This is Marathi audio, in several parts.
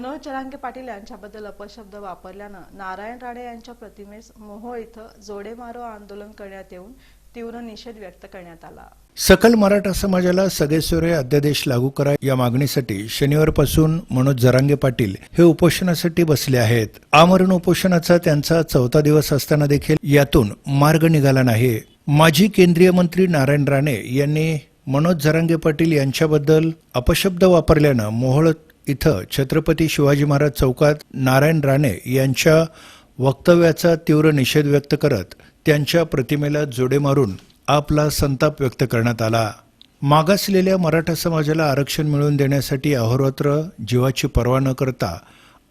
मनोज चरांगे पाटील यांच्याबद्दल अपशब्द वापरल्यानं नारायण राणे यांच्या प्रतिमेस मोहोळ इथं जोडेमारो आंदोलन करण्यात येऊन तीव्र निषेध व्यक्त करण्यात आला. सकल मराठा समाजाला सगळेसोरे अध्यादेश लागू करा या मागणीसाठी शनिवारपासून मनोज जरांगे पाटील हे उपोषणासाठी बसले आहेत. आमरण उपोषणाचा त्यांचा चौथा दिवस असताना देखील यातून मार्ग निघाला नाही. माजी केंद्रीय मंत्री नारायण राणे यांनी मनोज जरांगे पाटील यांच्याबद्दल अपशब्द वापरल्यानं मोहोळ इथं छत्रपती शिवाजी महाराज चौकात नारायण राणे यांच्या वक्तव्याचा तीव्र निषेध व्यक्त करत त्यांच्या प्रतिमेला जोडे मारून आपला संताप व्यक्त करण्यात आला. मागासलेल्या मराठा समाजाला आरक्षण मिळवून देण्यासाठी अहोरात्र जीवाची पर्वा न करता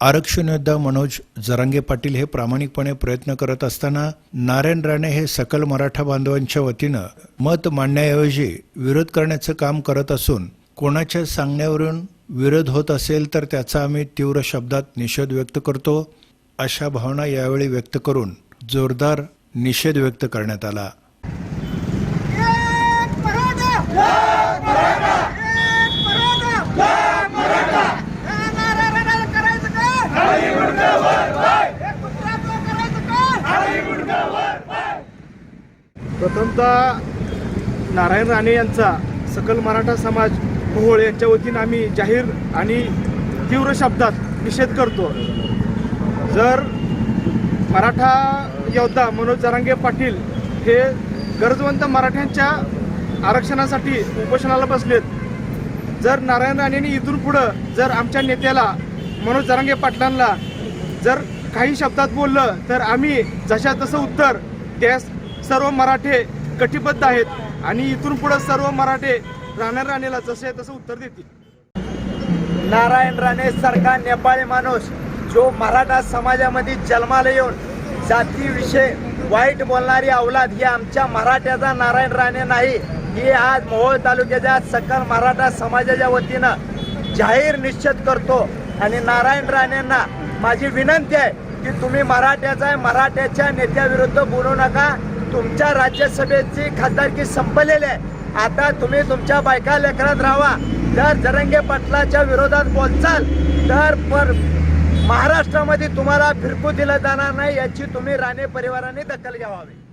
आरक्षण योद्धा मनोज जरांगे पाटील हे प्रामाणिकपणे प्रयत्न करत असताना नारायण राणे हे सकल मराठा बांधवांच्या वतीनं मत मांडण्याऐवजी विरोध करण्याचं काम करत असून कोणाच्या सांगण्यावरून विरोध होत असेल तर त्याचा आम्ही तीव्र शब्दात निषेध व्यक्त करतो. अशा भावना यावेळी व्यक्त करून जोरदार निषेध व्यक्त करण्यात आला. प्रथमतः नारायण राणे यांचा सकल मराठा समाज मोहोळ यांच्या वतीनं आम्ही जाहीर आणि तीव्र शब्दात निषेध करतो. जर मराठा योद्धा मनोज जरांगे पाटील हे गरजवंत मराठ्यांच्या आरक्षणासाठी उपोषणाला बसलेत जर नारायण राणेंनी इथून पुढं जर आमच्या नेत्याला मनोज जरांगे पाटलांना जर काही शब्दात बोललं तर आम्ही जशा तसं उत्तर त्यास सर्व मराठे कटिबद्ध आहेत. आणि इथून पुढं सर्व मराठे राणा राणेला जसे तसं उत्तर देतील. नारायण राणे सारखा नेपाळी माणूस जो मराठा समाजामध्ये जन्माला येऊन जातीविषयी वाईट बोलणारी अवलाद ही आमच्या मराठ्याचा नारायण राणे नाही. ही आज मोहोळ तालुक्याच्या सकल मराठा समाजाच्या वतीनं जाहीर निश्चित करतो. आणि नारायण राणेंना माझी विनंती आहे की तुम्ही मराठ्याचा आहे मराठ्याच्या नेत्याविरुद्ध बोलू नका. तुमच्या राज्यसभेची खासदारकी संपलेली आहे. आता तुम्ही तुमच्या बायका लेकरात राहा जर जरंगे पाटलाच्या विरोधात बोलचाल तर पर महाराष्ट्रामध्ये तुम्हाला फिरकू दिलं जाणार नाही याची तुम्ही राणे परिवाराने दखल घ्यावी